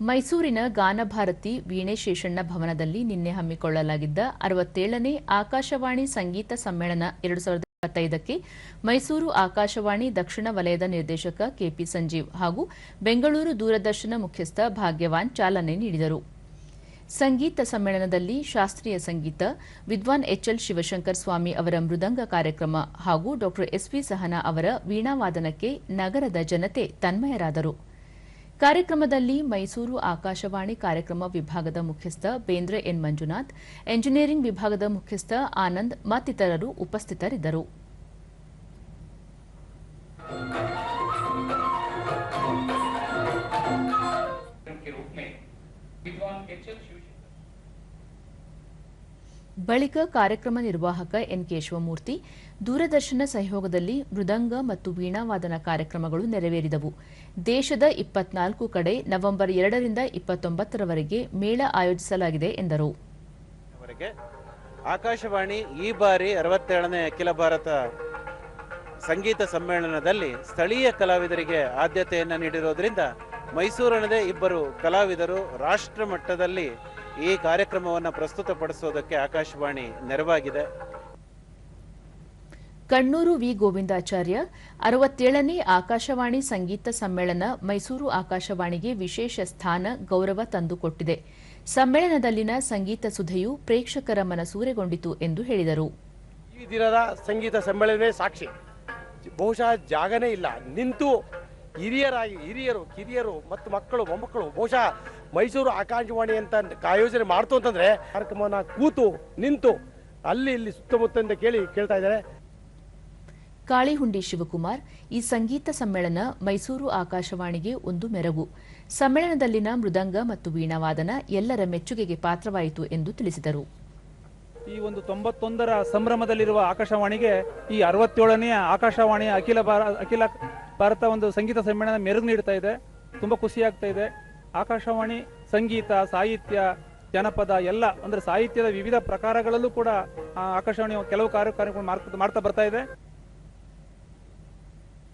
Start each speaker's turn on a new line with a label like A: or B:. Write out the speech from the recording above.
A: ಮೈಸೂರಿನ ಗಾನಭಾರತಿ ವೀಣೆ ಶೇಷಣ್ಣ ಭವನದಲ್ಲಿ ನಿನ್ನೆ ಹಮ್ಮಿಕೊಳ್ಳಲಾಗಿದ್ದ ಅರವತ್ತೇಳನೇ ಆಕಾಶವಾಣಿ ಸಂಗೀತ ಸಮ್ಮೇಳನ ಎರಡು ಸಾವಿರದ ಇಪ್ಪತ್ತೈದಕ್ಕೆ ಮೈಸೂರು ಆಕಾಶವಾಣಿ ದಕ್ಷಿಣ ವಲಯದ ನಿರ್ದೇಶಕ ಕೆಪಿ ಸಂಜೀವ್ ಹಾಗೂ ಬೆಂಗಳೂರು ದೂರದರ್ಶನ ಮುಖ್ಯಸ್ಥ ಭಾಗ್ಯವಾನ್ ಚಾಲನೆ ನೀಡಿದರು. ಸಂಗೀತ ಸಮ್ಮೇಳನದಲ್ಲಿ ಶಾಸ್ತ್ರೀಯ ಸಂಗೀತ, ವಿದ್ವಾನ್ ಎಚ್ಎಲ್ ಶಿವಶಂಕರ್ ಸ್ವಾಮಿ ಅವರ ಮೃದಂಗ ಕಾರ್ಯಕ್ರಮ ಹಾಗೂ ಡಾ ಎಸ್ವಿ ಸಹನಾ ಅವರ ವೀಣಾವಾದನಕ್ಕೆ ನಗರದ ಜನತೆ ತನ್ಮಯರಾದರು. ಕಾರ್ಯಕ್ರಮದಲ್ಲಿ ಮೈಸೂರು ಆಕಾಶವಾಣಿ ಕಾರ್ಯಕ್ರಮ ವಿಭಾಗದ ಮುಖ್ಯಸ್ಥ ಬೇಂದ್ರೆ ಎನ್ ಮಂಜುನಾಥ್ ಎಂಜಿನಿಯರಿಂಗ್ ವಿಭಾಗದ ಮುಖ್ಯಸ್ಥ ಆನಂದ್ ಮತ್ತಿತರರು ಉಪಸ್ಥಿತರಿದ್ದರು
B: के रूप में विद्वान एच एल शिवशंकर
A: ಬಳಿಕ ಕಾರ್ಯಕ್ರಮ ನಿರ್ವಾಹಕ ಎನ್ ಕೇಶವಮೂರ್ತಿ, ದೂರದರ್ಶನ ಸಹಯೋಗದಲ್ಲಿ ಮೃದಂಗ ಮತ್ತು ವೀಣಾವಾದನ ಕಾರ್ಯಕ್ರಮಗಳು ನೆರವೇರಿದವು. ದೇಶದ ಇಪ್ಪತ್ನಾಲ್ಕು ಕಡೆ ನವೆಂಬರ್ ಎರಡರಿಂದ ಇಪ್ಪತ್ತೊಂಬತ್ತರವರೆಗೆ ಮೇಳ ಆಯೋಜಿಸಲಾಗಿದೆ ಎಂದರು.
C: ಆಕಾಶವಾಣಿ ಈ ಬಾರಿ ಅರವತ್ತೇಳನೇ ಅಖಿಲ ಭಾರತ ಸಂಗೀತ ಸಮ್ಮೇಳನದಲ್ಲಿ ಸ್ಥಳೀಯ ಕಲಾವಿದರಿಗೆ ಆದ್ಯತೆಯನ್ನು ನೀಡಿರೋದ್ರಿಂದ ಮೈಸೂರಿನದೇ ಇಬ್ಬರು ಕಲಾವಿದರು ರಾಷ್ಟ್ರ ಮಟ್ಟದಲ್ಲಿ ಈ ಕಾರ್ಯಕ್ರಮವನ್ನು ಪ್ರಸ್ತುತಪಡಿಸೋದಕ್ಕೆ ಆಕಾಶವಾಣಿ ನೆರವಾಗಿದೆ.
A: ಕಣ್ಣೂರು ವಿ. ಗೋವಿಂದಾಚಾರ್ಯ ಅರವತ್ತೇಳನೇ ಆಕಾಶವಾಣಿ ಸಂಗೀತ ಸಮ್ಮೇಳನ ಮೈಸೂರು ಆಕಾಶವಾಣಿಗೆ ವಿಶೇಷ ಸ್ಥಾನ ಗೌರವ ತಂದುಕೊಟ್ಟಿದೆ. ಸಮ್ಮೇಳನದಲ್ಲಿನ ಸಂಗೀತ ಸುಧೆಯು ಪ್ರೇಕ್ಷಕರ ಮನಸೂರೆಗೊಂಡಿತು ಎಂದು ಹೇಳಿದರು.
D: ಈ ದಿನದ ಸಂಗೀತ ಸಮ್ಮೇಳನವೇ ಸಾಕ್ಷಿ. ಬಹುಶಃ ಜಾಗನೇ ಇಲ್ಲ. ನಿಂತು ಹಿರಿಯರಾಗಿ ಹಿರಿಯರು ಕಿರಿಯರು ಮತ್ತು ಮಕ್ಕಳು ಮೊಮ್ಮಕ್ಕಳು ಬಹುಶಃ ಮೈಸೂರು ಆಕಾಶವಾಣಿ ಅಂತ ಆಯೋಜನೆ ಮಾಡ್ತು ಅಂತಂದ್ರೆ ಕಾರ್ಯಕ್ರಮನ ಕೂತು ನಿಂತು ಅಲ್ಲಿ ಇಲ್ಲಿ ಸುತ್ತಮುತ್ತಲಿಂದ ಕೇಳಿ ಕೇಳ್ತಾ ಇದ್ದಾರೆ.
A: ಕಾಳಿಹುಂಡಿ ಶಿವಕುಮಾರ್ ಈ ಸಂಗೀತ ಸಮ್ಮೇಳನ ಮೈಸೂರು ಆಕಾಶವಾಣಿಗೆ ಒಂದು ಮೆರಗು. ಸಮ್ಮೇಳನದಲ್ಲಿನ ಮೃದಂಗ ಮತ್ತು ವೀಣಾವಾದನ ಎಲ್ಲರ ಮೆಚ್ಚುಗೆಗೆ ಪಾತ್ರವಾಯಿತು ಎಂದು ತಿಳಿಸಿದರು.
E: ಈ ಒಂದು ತೊಂಬತ್ತೊಂದರ ಸಂಭ್ರಮದಲ್ಲಿರುವ ಆಕಾಶವಾಣಿಗೆ ಈ ಅರವತ್ತೇಳನೆಯ ಆಕಾಶವಾಣಿಯ ಅಖಿಲ ಭಾರ ಅಖಿಲ ಭಾರತ ಒಂದು ಸಂಗೀತ ಸಮ್ಮೇಳನ ಮೆರುಗು ನೀಡ್ತಾ ಇದೆ. ತುಂಬಾ ಖುಷಿಯಾಗ್ತಾ ಆಗ್ತಾ ಇದೆ. ಆಕಾಶವಾಣಿ, ಸಂಗೀತ, ಸಾಹಿತ್ಯ, ಜನಪದ ಎಲ್ಲ, ಅಂದ್ರೆ ಸಾಹಿತ್ಯದ ವಿವಿಧ ಪ್ರಕಾರಗಳಲ್ಲೂ ಕೂಡ ಆಕಾಶವಾಣಿ ಕೆಲವು ಕಾರ್ಯಕ್ರಮಗಳು ಕಾರ್ಯಕ್ರಮ ಮಾಡ್ತಾ- ಮಾಡ್ತಾ ಬರ್ತಾ ಇದೆ.